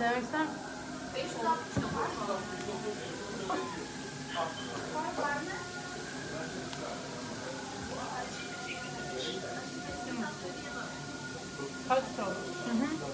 Demek ister? Kaç oldu? şey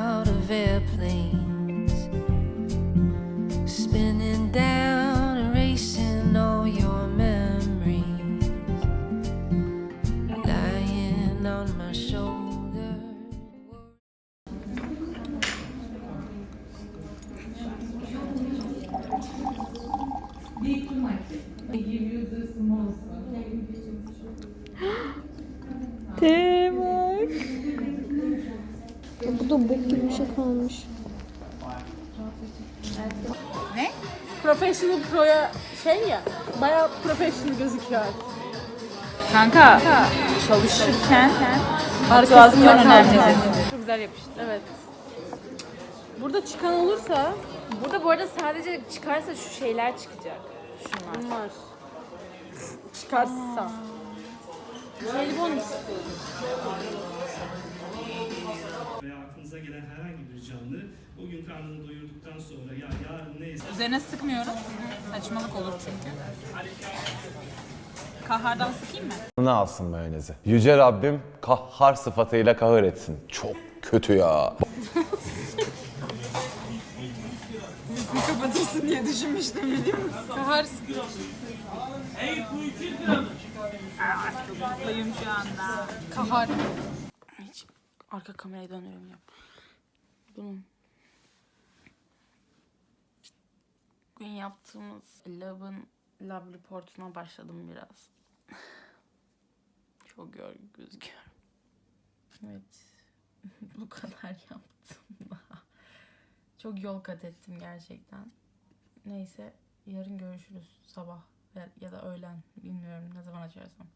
Professional Pro'ya şey ya, bayağı professional gözüküyor artık. Kanka çalışırken motivasyon önemlidir. Çok güzel yapıştı. Evet. Burada çıkan olursa Burada bu arada sadece çıkarsa şu şeyler çıkacak. Şunlar. bunlar. Çıkarsa. Jelibon istiyorum. Aklınıza gelen herhangi bir canlı o gün karnını doyurduktan sonra ya yarın ne Üzerine sıkmıyorum. Saçmalık olur çünkü. Kahardan sıkayım mı? Ne alsın mayonezi? Yüce Rabbim kahhar sıfatıyla kahır etsin. Çok kötü ya. Kapatırsın diye düşünmüştüm biliyor musun? Kahar Mutluyum şu anda. kahar. Arka kamerayı döndüremiyorum. Bunun bugün yaptığımız lab'ın lab reportuna başladım biraz. Çok yorgun gözüküyorum. Evet. Bu kadar yaptım. Çok yol kat ettim gerçekten. Neyse yarın görüşürüz sabah ya- ya da öğlen bilmiyorum ne zaman açarsam.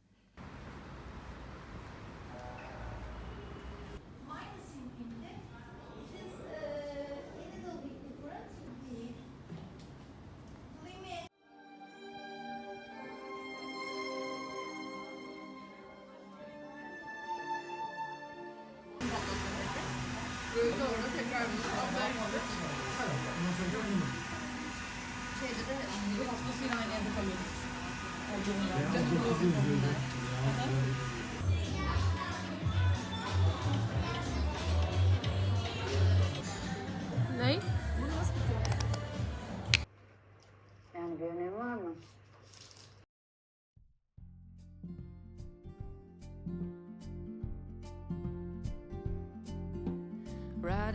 Ne?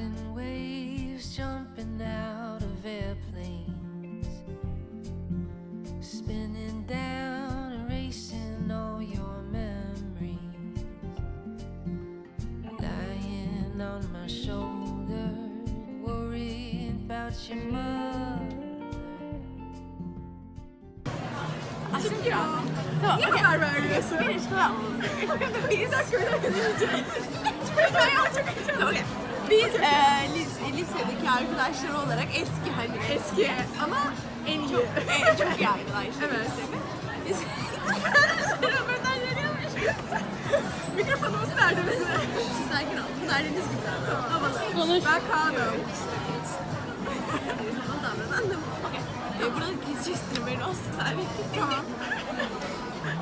riding waves, jumping out of airplanes, spinning down, erasing all your memories, lying on my shoulder, worrying about your mother. 아쉽다. 이거말하겠어 이거 다 그래 그래 그래 그래 그래 그래 그래 Biz eee lis- lisedeki arkadaşlar olarak eski hani eski ama en iyi. en çok iyi arkadaşlar. Evet. Biz röportaj veriyormuş. Mikrofonumuz nerede bizim? Sakin ol. Bunlar deniz davran. Havalı. Konuş. Ben Kaan'ım. Havalı davran anladım. Okey. Ee, burada keseceğiz haberin olsun sen. Tamam.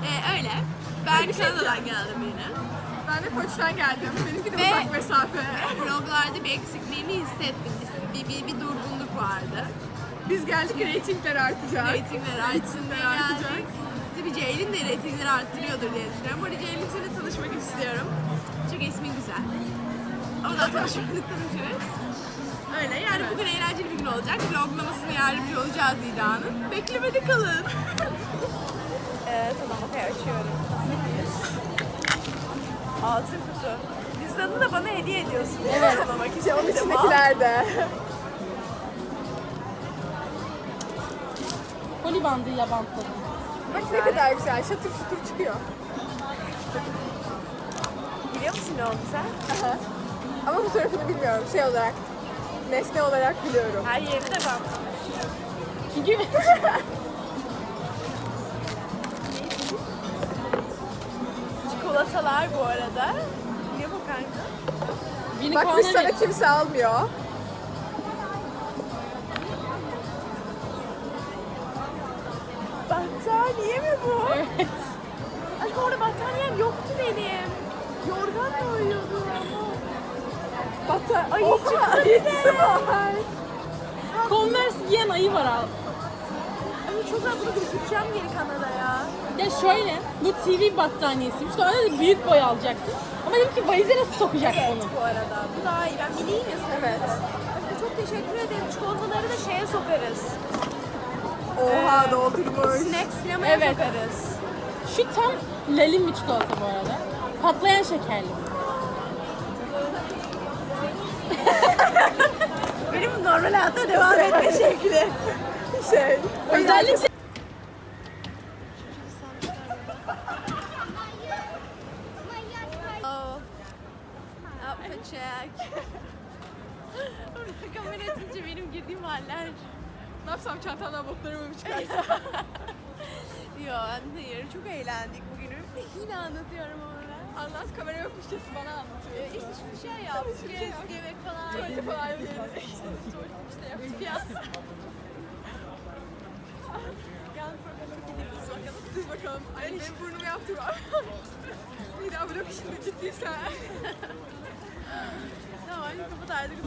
ee, öyle. Ben Kanada'dan geldim yine. Ben de Koç'tan geldim. Benimki de uzak mesafe. Vloglarda bir eksikliğimi hissettim. Bir, bir, bir durgunluk vardı. Biz geldik reytingler artacak. Reytingler artacak. artacak. Tabii Ceylin de reytingleri arttırıyordur diye düşünüyorum. Bu arada Ceylin seninle tanışmak istiyorum. Çok ismin güzel. Ama daha tanışmadık tanışırız. Öyle yani bugün eğlenceli bir gün olacak. Vloglamasına yardımcı olacağız Dida'nın. Beklemede kalın. evet tamam okey açıyorum. Altın kutu. Cüzdanını da bana hediye ediyorsun. Evet. Anlamak istedim. Onun içindekiler de. Poli bandıyla bantladım. Bak ne kadar güzel. Şatır şutur çıkıyor. Biliyor musun ne oldu sen? Ama fotoğrafını bilmiyorum. Şey olarak, nesne olarak biliyorum. Her yeri de ben. Çünkü Çikolatalar bu arada. Ne bu kanka? Bak biz sana kimse almıyor. Battaniye mi bu? Evet. Aşkım orada battaniyem yoktu benim. Yorganla uyuyordum. Battaniye. Ay çikolatası var. Converse giyen ayı var abi. Ay çok güzel bunu götüreceğim geri Kanada'ya. Ya şöyle, bu TV battaniyesiymiş. Sonra da büyük boy alacaktım. Ama dedim ki valize nasıl sokacak Evet onu? bu arada. Bu daha iyi. Ben bileyim ya sana. Evet. Çok teşekkür ederim. Çikolataları da şeye sokarız. Oha doldurmuş. Snack sinemaya Evet. sokarız. Şu tam lalim bir çikolata bu arada. Patlayan şekerli. Benim normal hayatta devam etme şekli. Şey. Özellikle Check. Orada kamera açınca benim girdiğim haller. Ne yapsam çantamdan botlarımı mı çıkarsam? Yo hayır çok eğlendik bugün. Yine anlatıyorum ama ben. Anlat kamera yokmuş kesin bana anlatıyor. Ee, işte şimdi şey yaptık. Gezdik yemek falan. Tuvalete falan yedik. Tuvalet işte yaptık. Fiyat. Bakalım. Düz bakalım. Ay benim burnumu yaptım. Bir daha vlog işinde ciddiysen. tamam kapat artık.